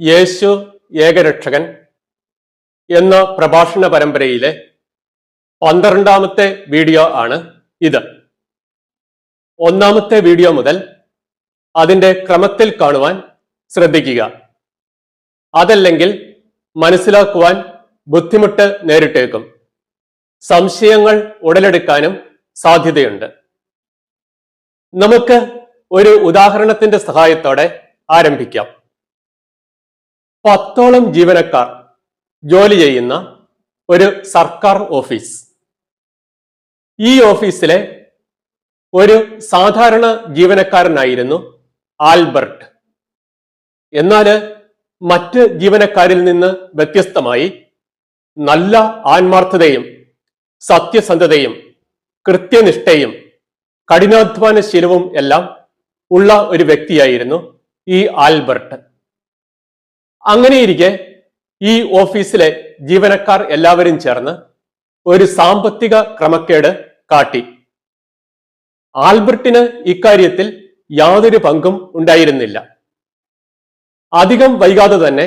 യേശു ഏകരക്ഷകൻ എന്ന പ്രഭാഷണ പരമ്പരയിലെ പന്ത്രണ്ടാമത്തെ വീഡിയോ ആണ് ഇത്. ഒന്നാമത്തെ വീഡിയോ മുതൽ അതിന്റെ ക്രമത്തിൽ കാണുവാൻ ശ്രദ്ധിക്കുക. അതല്ലെങ്കിൽ മനസ്സിലാക്കുവാൻ ബുദ്ധിമുട്ട് നേരിട്ടേക്കും. സംശയങ്ങൾ ഉടലെടുക്കാനും സാധ്യതയുണ്ട്. നമുക്ക് ഒരു ഉദാഹരണത്തിന്റെ സഹായത്തോടെ ആരംഭിക്കാം. പത്തോളം ജീവനക്കാർ ജോലി ചെയ്യുന്ന ഒരു സർക്കാർ ഓഫീസ്. ഈ ഓഫീസിലെ ഒരു സാധാരണ ജീവനക്കാരനായിരുന്നു ആൽബർട്ട്. എന്നാൽ മറ്റ് ജീവനക്കാരിൽ നിന്ന് വ്യത്യസ്തമായി നല്ല ആത്മാർത്ഥതയും സത്യസന്ധതയും കൃത്യനിഷ്ഠയും കഠിനാധ്വാനശീലവും എല്ലാം ഉള്ള ഒരു വ്യക്തിയായിരുന്നു ഈ ആൽബർട്ട്. അങ്ങനെയിരിക്കെ ഈ ഓഫീസിലെ ജീവനക്കാർ എല്ലാവരും ചേർന്ന് ഒരു സാമ്പത്തിക ക്രമക്കേട് കാട്ടി. ആൽബർട്ടിന് ഇക്കാര്യത്തിൽ യാതൊരു പങ്കും ഉണ്ടായിരുന്നില്ല. അധികം വൈകാതെ തന്നെ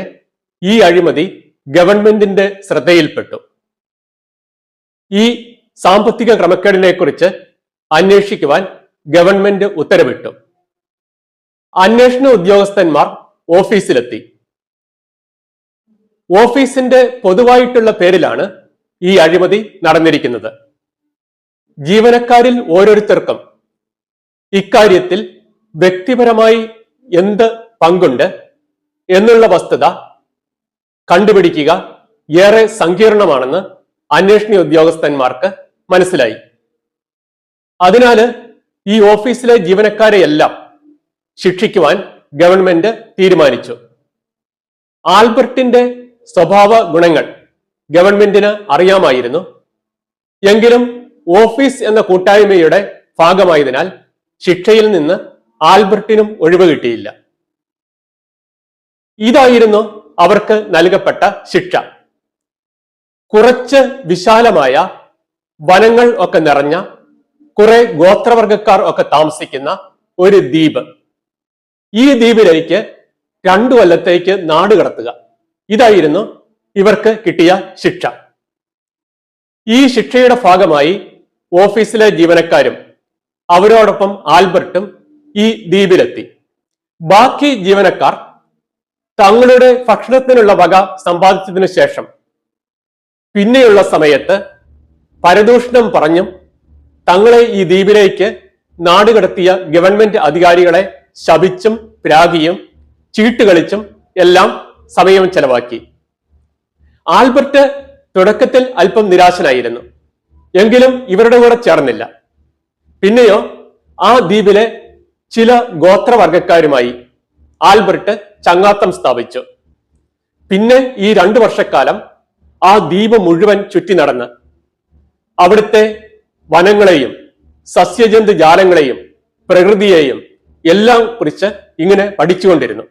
ഈ അഴിമതി ഗവൺമെന്റിന്റെ ശ്രദ്ധയിൽപ്പെട്ടു. ഈ സാമ്പത്തിക ക്രമക്കേടിനെ കുറിച്ച് അന്വേഷിക്കുവാൻ ഗവൺമെന്റ് ഉത്തരവിട്ടു. അന്വേഷണ ഉദ്യോഗസ്ഥന്മാർ ഓഫീസിലെത്തി. ഓഫീസിന്റെ പൊതുവായിട്ടുള്ള പേരിലാണ് ഈ അഴിമതി നടന്നിരിക്കുന്നത്. ജീവനക്കാരിൽ ഓരോരുത്തർക്കും ഇക്കാര്യത്തിൽ വ്യക്തിപരമായി എന്ത് പങ്കുണ്ട് എന്നുള്ള വസ്തുത കണ്ടുപിടിക്കുക ഏറെ സങ്കീർണമാണെന്ന് അന്വേഷണ ഉദ്യോഗസ്ഥന്മാർക്ക് മനസ്സിലായി. അതിനാൽ ഈ ഓഫീസിലെ ജീവനക്കാരെയെല്ലാം ശിക്ഷിക്കുവാൻ ഗവൺമെന്റ് തീരുമാനിച്ചു. ആൽബർട്ടിന്റെ സ്വഭാവ ഗുണങ്ങൾ ഗവൺമെന്റിന് അറിയാമായിരുന്നു. എങ്കിലും ഓഫീസ് എന്ന കൂട്ടായ്മയുടെ ഭാഗമായതിനാൽ ശിക്ഷയിൽ നിന്ന് ആൽബർട്ടിനും ഒഴിവ് കിട്ടിയില്ല. ഇതായിരുന്നു അവർക്ക് നൽകപ്പെട്ട ശിക്ഷ. കുറച്ച് വിശാലമായ വനങ്ങൾ ഒക്കെ നിറഞ്ഞ കുറെ ഗോത്രവർഗക്കാർ ഒക്കെ താമസിക്കുന്ന ഒരു ദ്വീപ്. ഈ ദ്വീപിലേക്ക് രണ്ടു കൊല്ലത്തേക്ക് നാട് കടത്തുക. ഇതായിരുന്നു ഇവർക്ക് കിട്ടിയ ശിക്ഷ. ഈ ശിക്ഷയുടെ ഭാഗമായി ഓഫീസിലെ ജീവനക്കാരും അവരോടൊപ്പം ആൽബർട്ടും ഈ ദ്വീപിലെത്തി. ബാക്കി ജീവനക്കാർ തങ്ങളുടെ ഭക്ഷണത്തിനുള്ള വക സമ്പാദിച്ചതിനു ശേഷം പിന്നെയുള്ള സമയത്ത് പരദൂഷണം പറഞ്ഞും തങ്ങളെ ഈ ദ്വീപിലേക്ക് നാടുകടത്തിയ ഗവൺമെന്റ് അധികാരികളെ ശപിച്ചും പ്രാഗിയും ചീട്ടുകളിച്ചും എല്ലാം സമയം ചെലവാക്കി. ആൽബർട്ട് തുടക്കത്തിൽ അല്പം നിരാശനായിരുന്നു. എങ്കിലും ഇവരുടെ കൂടെ ചേർന്നില്ല. പിന്നെയോ ആ ദ്വീപിലെ ചില ഗോത്രവർഗക്കാരുമായി ആൽബർട്ട് ചങ്ങാത്തം സ്ഥാപിച്ചു. പിന്നെ ഈ രണ്ടു വർഷക്കാലം ആ ദ്വീപ് മുഴുവൻ ചുറ്റി നടന്ന് അവിടുത്തെ വനങ്ങളെയും സസ്യജന്തു ജാലങ്ങളെയും പ്രകൃതിയെയും എല്ലാം കുറിച്ച് ഇങ്ങനെ പഠിച്ചുകൊണ്ടിരുന്നു.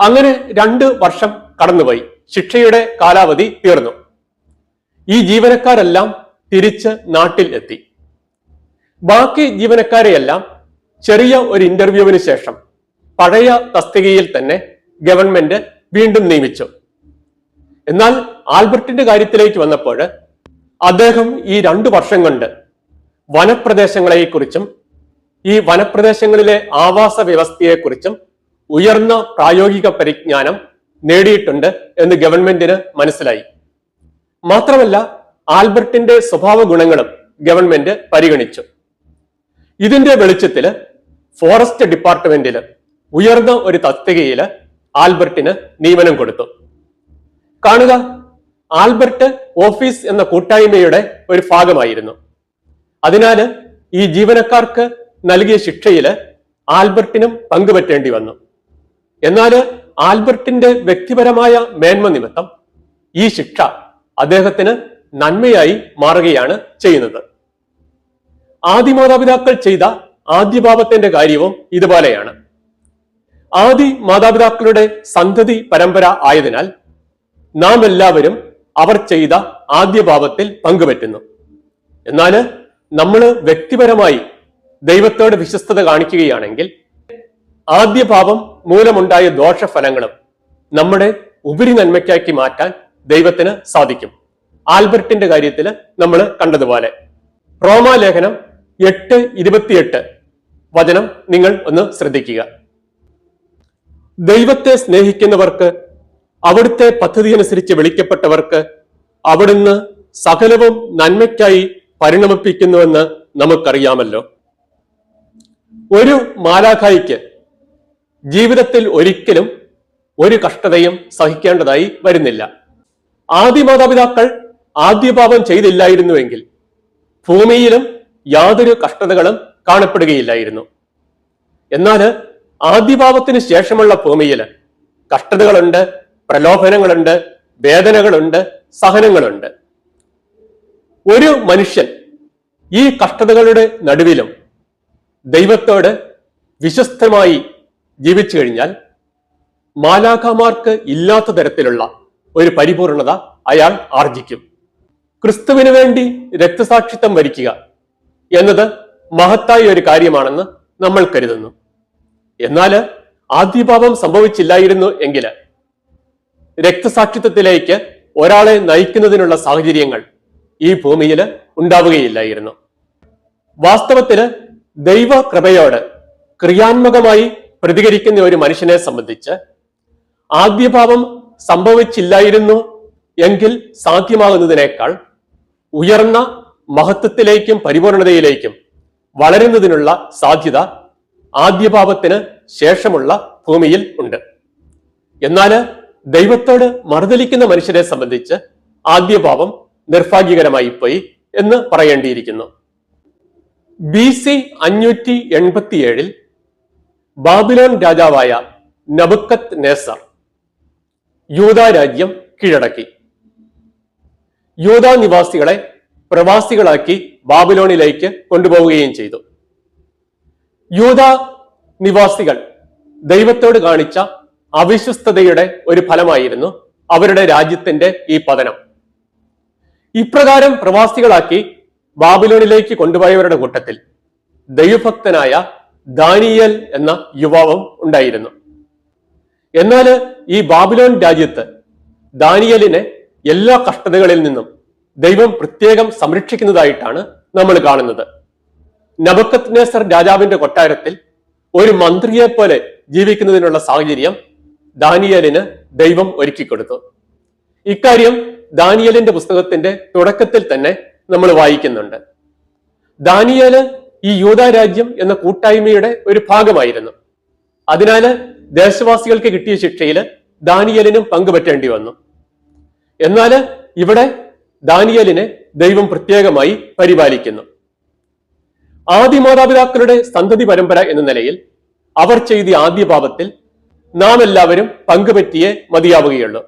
അങ്ങനെ രണ്ട് വർഷം കടന്നുപോയി. ശിക്ഷയുടെ കാലാവധി തീർന്നു. ഈ ജീവനക്കാരെല്ലാം തിരിച്ച് നാട്ടിൽ എത്തി. ബാക്കി ജീവനക്കാരെയെല്ലാം ചെറിയ ഒരു ഇന്റർവ്യൂവിന് ശേഷം പഴയ തസ്തികയിൽ തന്നെ ഗവൺമെന്റ് വീണ്ടും നിയമിച്ചു. എന്നാൽ ആൽബർട്ടിന്റെ കാര്യത്തിലേക്ക് വന്നപ്പോൾ അദ്ദേഹം ഈ രണ്ടു വർഷം കൊണ്ട് വനപ്രദേശങ്ങളെക്കുറിച്ചും ഈ വനപ്രദേശങ്ങളിലെ ആവാസ വ്യവസ്ഥയെക്കുറിച്ചും ഉയർന്ന പ്രായോഗിക പരിജ്ഞാനം നേടിയിട്ടുണ്ട് എന്ന് ഗവൺമെന്റിന് മനസ്സിലായി. മാത്രമല്ല ആൽബർട്ടിന്റെ സ്വഭാവ ഗുണങ്ങളും ഗവൺമെന്റ് പരിഗണിച്ചു. ഇതിന്റെ വെളിച്ചത്തിൽ ഫോറസ്റ്റ് ഡിപ്പാർട്ട്മെന്റിൽ ഉയർന്ന ഒരു തസ്തികയിൽ ആൽബർട്ടിന് നിയമനം കൊടുത്തു. കാണുക ആൽബർട്ട് ഓഫീസ് എന്ന കൂട്ടായ്മയുടെ ഒരു ഭാഗമായിരുന്നു. അതിനാൽ ഈ ജീവനക്കാർക്ക് നൽകിയ ശിക്ഷയിൽ ആൽബർട്ടിനും പങ്കുപറ്റേണ്ടി വന്നു. എന്നാൽ ആൽബർട്ടിന്റെ വ്യക്തിപരമായ മേന്മ നിമിത്തം ഈ ശിക്ഷ അദ്ദേഹത്തിന് നന്മയായി മാറുകയാണ് ചെയ്യുന്നത്. ആദി മാതാപിതാക്കൾ ചെയ്ത ആദ്യപാപത്തിന്റെ കാര്യവും ഇതുപോലെയാണ്. ആദി മാതാപിതാക്കളുടെ സന്തതി പരമ്പര ആയതിനാൽ നാം എല്ലാവരും അവർ ചെയ്ത ആദ്യ പാപത്തിൽ പങ്കുപറ്റുന്നു. എന്നാൽ നമ്മൾ വ്യക്തിപരമായി ദൈവത്തോട് വിശ്വസ്തത കാണിക്കുകയാണെങ്കിൽ ആദ്യ പാപം മൂലമുണ്ടായ ദോഷഫലങ്ങളും നമ്മുടെ ഉപരി നന്മയ്ക്കാക്കി മാറ്റാൻ ദൈവത്തിന് സാധിക്കും. ആൽബർട്ടിന്റെ കാര്യത്തിൽ നമ്മൾ കണ്ടതുപോലെ. റോമാലേഖനം എട്ട് ഇരുപത്തിയെട്ട് വചനം നിങ്ങൾ ഒന്ന് ശ്രദ്ധിക്കുക. ദൈവത്തെ സ്നേഹിക്കുന്നവർക്ക് അവിടുത്തെ പദ്ധതി അനുസരിച്ച് വിളിക്കപ്പെട്ടവർക്ക് അവിടുന്ന് സകലവും നന്മയ്ക്കായി പരിണമിപ്പിക്കുന്നുവെന്ന് നമുക്കറിയാമല്ലോ. ഒരു മാലാഖായിക്ക് ജീവിതത്തിൽ ഒരിക്കലും ഒരു കഷ്ടതയും സഹിക്കേണ്ടതായി വരുന്നില്ല. ആദ്യ മാതാപിതാക്കൾ ആദ്യപാപം ചെയ്തില്ലായിരുന്നുവെങ്കിൽ ഭൂമിയിലും യാതൊരു കഷ്ടതകളും കാണപ്പെടുകയില്ലായിരുന്നു. എന്നാൽ ആദ്യപാപത്തിന് ശേഷമുള്ള ഭൂമിയിൽ കഷ്ടതകളുണ്ട് പ്രലോഭനങ്ങളുണ്ട് വേദനകളുണ്ട് സഹനങ്ങളുണ്ട്. ഒരു മനുഷ്യൻ ഈ കഷ്ടതകളുടെ നടുവിലും ദൈവത്തോട് വിശ്വസ്തമായി ജീവിച്ചു കഴിഞ്ഞാൽ മാലാഖമാർക്ക് ഇല്ലാത്ത തരത്തിലുള്ള ഒരു പരിപൂർണത അയാൾ ആർജിക്കും. ക്രിസ്തുവിന് വേണ്ടി രക്തസാക്ഷിത്വം വരിക്കുക എന്നത് മഹത്തായ ഒരു കാര്യമാണെന്ന് നമ്മൾ കരുതുന്നു. എന്നാൽ ആദ്യപാപം സംഭവിച്ചില്ലായിരുന്നു എങ്കിൽ രക്തസാക്ഷിത്വത്തിലേക്ക് ഒരാളെ നയിക്കുന്നതിനുള്ള സാഹചര്യങ്ങൾ ഈ ഭൂമിയിൽ ഉണ്ടാവുകയില്ലായിരുന്നു. വാസ്തവത്തിൽ ദൈവ കൃപയോട് ക്രിയാത്മകമായി പ്രതികരിക്കുന്ന ഒരു മനുഷ്യനെ സംബന്ധിച്ച് ആദ്യഭാവം സംഭവിച്ചില്ലായിരുന്നു എങ്കിൽ സാധ്യമാകുന്നതിനേക്കാൾ ഉയർന്ന മഹത്വത്തിലേക്കും പരിപൂർണതയിലേക്കും വളരുന്നതിനുള്ള സാധ്യത ആദ്യഭാവത്തിന് ശേഷമുള്ള ഭൂമിയിൽ ഉണ്ട്. എന്നാൽ ദൈവത്തോട് മറുതലിക്കുന്ന മനുഷ്യരെ സംബന്ധിച്ച് ആദ്യഭാവം നിർഭാഗ്യകരമായി പോയി എന്ന് പറയേണ്ടിയിരിക്കുന്നു. ബി സി അഞ്ഞൂറ്റി എൺപത്തിയേഴിൽ ബാബിലോൺ രാജാവായ നബുക്കത്ത് നേസർ യൂത രാജ്യം കീഴടക്കി. യൂത നിവാസികളെ പ്രവാസികളാക്കി ബാബിലോണിലേക്ക് കൊണ്ടുപോവുകയും ചെയ്തു. യൂത നിവാസികൾ ദൈവത്തോട് കാണിച്ച അവിശ്വസ്തതയുടെ ഒരു ഫലമായിരുന്നു അവരുടെ രാജ്യത്തിന്റെ ഈ പതനം. ഇപ്രകാരം പ്രവാസികളാക്കി ബാബിലോണിലേക്ക് കൊണ്ടുപോയവരുടെ കൂട്ടത്തിൽ ദൈവഭക്തനായ ദാനിയൽ എന്ന യുവാവും ഉണ്ടായിരുന്നു. എന്നാൽ ഈ ബാബിലോൺ രാജ്യത്ത് ദാനിയലിനെ എല്ലാ കഷ്ടതകളിൽ നിന്നും ദൈവം പ്രത്യേകം സംരക്ഷിക്കുന്നതായിട്ടാണ് നമ്മൾ കാണുന്നത്. നബക്കത് നേസർ രാജാവിന്റെ കൊട്ടാരത്തിൽ ഒരു മന്ത്രിയെ പോലെ ജീവിക്കുന്നതിനുള്ള സാഹചര്യം ദാനിയലിന് ദൈവം ഒരുക്കി ഒരുക്കിക്കൊടുത്തു ഇക്കാര്യം ദാനിയലിന്റെ പുസ്തകത്തിന്റെ തുടക്കത്തിൽ തന്നെ നമ്മൾ വായിക്കുന്നുണ്ട്. ദാനിയൽ ഈ യൂതാരാജ്യം എന്ന കൂട്ടായ്മയുടെ ഒരു ഭാഗമായിരുന്നു. അതിനാല് ദേശവാസികൾക്ക് കിട്ടിയ ശിക്ഷയിൽ ദാനിയലിനും പങ്കുപറ്റേണ്ടി വന്നു. എന്നാൽ ഇവിടെ ദാനിയലിനെ ദൈവം പ്രത്യേകമായി പരിപാലിക്കുന്നു. ആദ്യ മാതാപിതാക്കളുടെ സന്തതി പരമ്പര എന്ന നിലയിൽ അവർ ചെയ്ത ആദ്യ പാപത്തിൽ നാം എല്ലാവരും പങ്കുപറ്റിയേ മതിയാവുകയുള്ളൂ.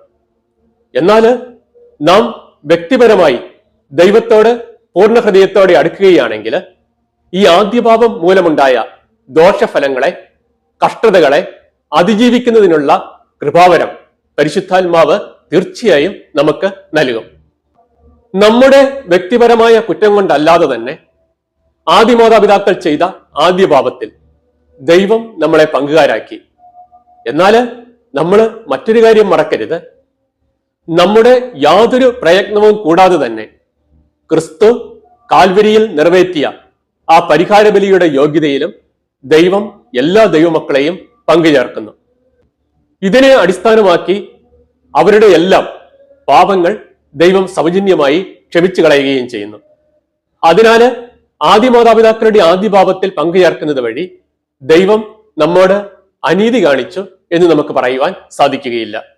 എന്നാൽ നാം വ്യക്തിപരമായി ദൈവത്തോട് പൂർണ ഹൃദയത്തോടെ അടുക്കുകയാണെങ്കിൽ ഈ ആദ്യപാപം മൂലമുണ്ടായ ദോഷഫലങ്ങളെ കഷ്ടതകളെ അതിജീവിക്കുന്നതിനുള്ള കൃപാവരം പരിശുദ്ധാത്മാവ് തീർച്ചയായും നമുക്ക് നൽകും. നമ്മുടെ വ്യക്തിപരമായ കുറ്റം കൊണ്ടല്ലാതെ തന്നെ ആദ്യ മാതാപിതാക്കൾ ചെയ്ത ആദ്യ പാപത്തിൽ ദൈവം നമ്മളെ പങ്കുകാരാക്കി. എന്നാൽ നമ്മൾ മറ്റൊരു കാര്യം മറക്കരുത്. നമ്മുടെ യാതൊരു പ്രയത്നവും കൂടാതെ തന്നെ ക്രിസ്തു കാൽവരിയിൽ നിറവേറ്റിയ ആ പരിഹാര ബലിയുടെ യോഗ്യതയിലും ദൈവം എല്ലാ ദൈവമക്കളെയും പങ്കുചേർക്കുന്നു. ഇതിനെ അടിസ്ഥാനമാക്കി അവരുടെ എല്ലാം പാപങ്ങൾ ദൈവം സൗജന്യമായി ക്ഷമിച്ചു കളയുകയും ചെയ്യുന്നു. അതിനാല് ആദ്യ മാതാപിതാക്കളുടെ ആദ്യ പാപത്തിൽ പങ്കുചേർക്കുന്നത് വഴി ദൈവം നമ്മോട് അനീതി കാണിച്ചു എന്ന് നമുക്ക് പറയുവാൻ സാധിക്കുകയില്ല.